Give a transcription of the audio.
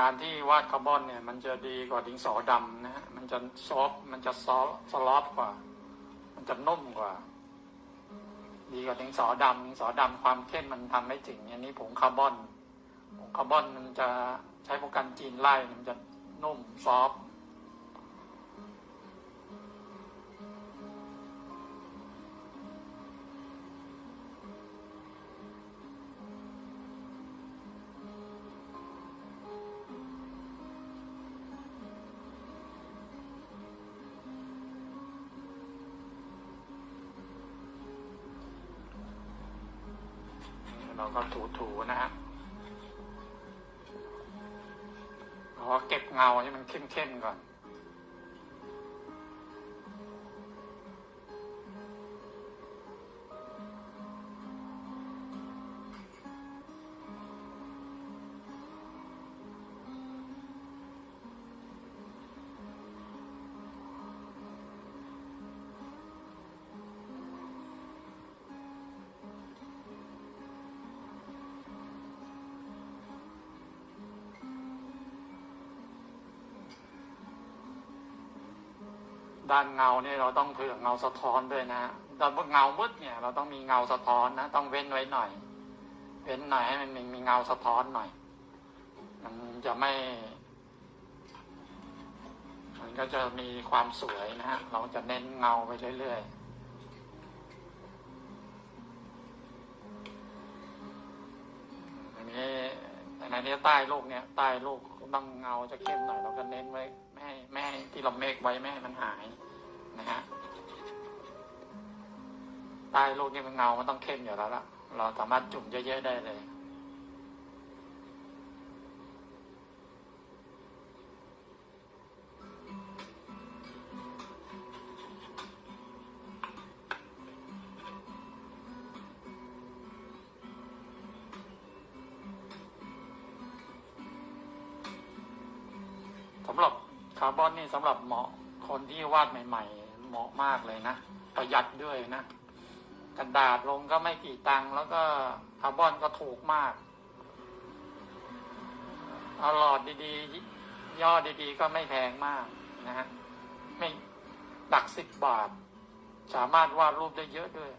การที่วาดคาร์บอนเนี่ยมันจะดีกว่าดินสอดำนะฮะมันจะซอฟมันจะซอฟสลอฟกว่า มันจะนุ่มกว่า ดีกว่าดินสอดำดินสอดำความเข้มมันทำไม่ถึงอันนี้ผงคาร์บอนผงคาร์บอนมันจะใช้พวกกันจีนไล่มันจะนุ่มซอฟ เราก็ถูๆนะฮะขอเก็บเงาให้มันเข้มๆก่อน ด้านเงาเนี่ยเราต้องเผื่อเงาสะท้อนด้วยนะด้านเงามืดเนี่ย เราต้องมีเงาสะท้อนนะ ต้องเว้นไว้หน่อย เว้นหน่อยให้มันมีมีเงาสะท้อนหน่อย มันจะไม่ มันก็จะมีความสวยนะฮะ เราจะเน้นเงาไปเรื่อยๆอันนี้ในนี้ใต้ลูกเนี่ยใต้ลูกต้องเงาจะเข้มหน่อยเราก็เน้นไว้ ที่เราเมฆไว้ไม่ให้มันหายนะฮะใต้ลูกนี่มันเงา มันต้องเข้มอยู่แล้วล่ะ เราสามารถจุ่มเยอะๆได้เลย สำหรับ คาร์บอนนี่สำหรับเหมาะคนที่วาดใหม่ ๆ เหมาะมากเลยนะ ประหยัดด้วยนะกระดาษลงก็ไม่กี่ตังค์แล้วก็คาร์บอนก็ถูกมากเอาหลอดดีๆ ย่อดีๆ ก็ไม่แพงมากนะฮะไม่หลักสิบบาท สามารถวาดรูปได้เยอะด้วย